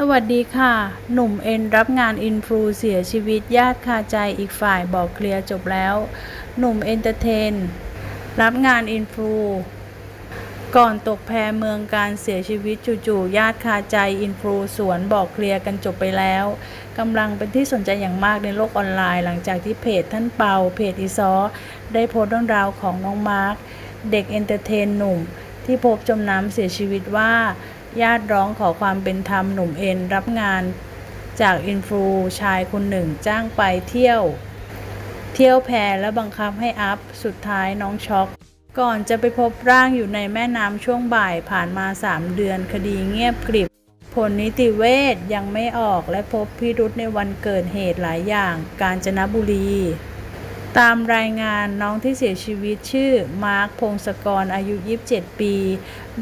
สวัสดีค่ะ หนุ่มเอ็นรับงานอินฟลูเสียชีวิตญาติคาใจอีกฝ่ายบอกเคลียร์จบแล้ว หนุ่มเอนเตอร์เทน รับงานอินฟลูก่อนตกแพเมืองการเสียชีวิตจู่ๆญาติคาใจอินฟลูสวนบอกเคลียร์กันจบไปแล้วกำลังเป็นที่สนใจอย่างมากในโลกออนไลน์ หลังจากที่เพจท่านเปาเพจอีซอ ได้โพสต์เรื่องราวของน้องมาร์คเด็กเอนเตอร์เทนหนุ่ม ที่พบจมน้ำเสียชีวิตว่า ญาติร้องขอความเป็นธรรมหนุ่มเอ็นรับงานจากอินฟลูชายคนหนึ่งจ้างไปเที่ยว เที่ยวแพและบังคับให้อัพ สุดท้ายน้องช็อก ก่อนจะไปพบร่างอยู่ในแม่น้ำช่วงบ่ายผ่านมา 3 เดือนคดีเงียบกริบ ผลนิติเวชยังไม่ออกและพบพิรุธในวันเกิดเหตุหลายอย่าง กาญจนบุรี ตามรายงานน้องที่เสียชีวิตชื่อมาร์คพงศกรอายุ 27 ปี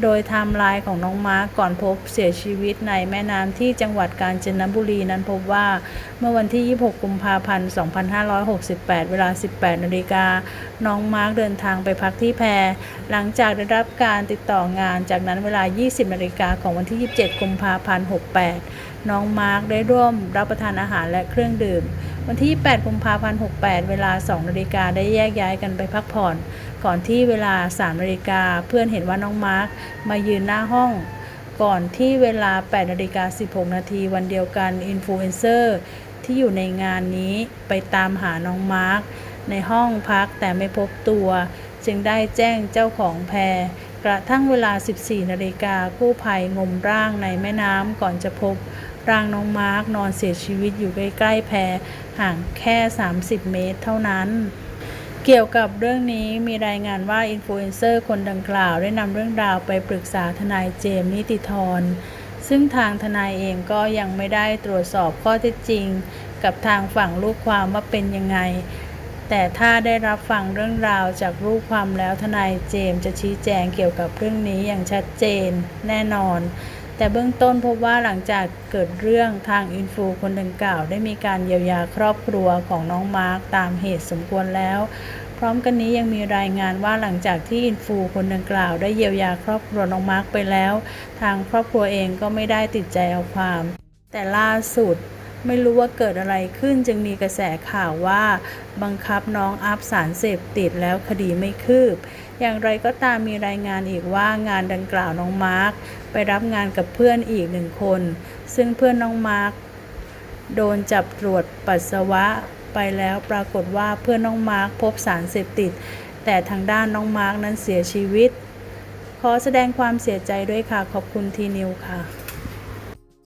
โดยไทม์ไลน์ของน้องมาร์คก่อนพบเสียชีวิตในแม่น้ำที่จังหวัดกาญจนบุรีนั้นพบว่าเมื่อวันที่ 26 กุมภาพันธ์ 2568 เวลา 18 นาฬิกา น้องมาร์คเดินทางไปพักที่แพร หลังจากได้รับการติดต่องาน จากนั้นเวลา 20 นาฬิกาของวันที่ 27 กุมภาพันธ์ 68 น้องมาร์คได้ร่วมรับประทานอาหารและเครื่องดื่ม วันที่ 8 กุมภาพันธ์ 68 เวลา 2 นาฬิกาได้แยกย้ายกันไปพักผ่อน ก่อนที่เวลา 3 นาฬิกาเพื่อนเห็นว่าน้องมาร์คมายืนหน้าห้อง ก่อนที่เวลา 8 นาฬิกา 16 นาทีวันเดียวกันอินฟลูเอนเซอร์ที่อยู่ในงานนี้ไปตามหาน้องมาร์คในห้องพักแต่ไม่พบตัว จึงได้แจ้งเจ้าของแพรกระทั่งเวลา 14 นาฬิกากู้ภัยงมร่างในแม่น้ำก่อนจะพบ ร่างน้องมาร์กนอนเสียชีวิตอยู่ใกล้ๆแพห่างแค่ 30 เมตรเท่านั้น เกี่ยวกับเรื่องนี้มีรายงานว่าอินฟลูเอนเซอร์คนดังกล่าวได้นำเรื่องราวไปปรึกษาทนายเจมส์นิติธร ซึ่งทางทนายเองก็ยังไม่ได้ตรวจสอบข้อเท็จจริง กับทางฝั่งลูกความว่าเป็นยังไงแต่ถ้าได้รับฟังเรื่องราวจากลูกความแล้วทนายเจมส์จะชี้แจงเกี่ยวกับเรื่องนี้อย่างชัดเจนแน่นอน แต่เบื้องต้นพบว่าหลังจากเกิดเรื่องทางอินฟูคนดังกล่าว ได้มีการเยียวยาครอบครัวของน้องมาร์กตามเหตุสมควรแล้ว พร้อมกันนี้ยังมีรายงานว่าหลังจากที่อินฟูคนดังกล่าว ได้เยียวยาครอบครัวน้องมาร์กไปแล้ว ทางครอบครัวเองก็ไม่ได้ติดใจเอาความ แต่ล่าสุด ไม่รู้ว่าเกิดอะไรขึ้นจึงมีกระแสข่าวว่า บังคับน้องอัพสารเสพติดแล้วคดีไม่คืบ อย่างไรก็ตามมีรายงานอีกว่างานดังกล่าวน้องมาร์คไปรับงานกับเพื่อนอีกหนึ่งคน ซึ่งเพื่อนน้องมาร์คโดนจับตรวจปัสสาวะไปแล้วปรากฏว่าเพื่อนน้องมาร์คพบสารเสพติด แต่ทางด้านน้องมาร์คนั้นเสียชีวิต ขอแสดงความเสียใจด้วยค่ะ ขอบคุณทีนิวค่ะ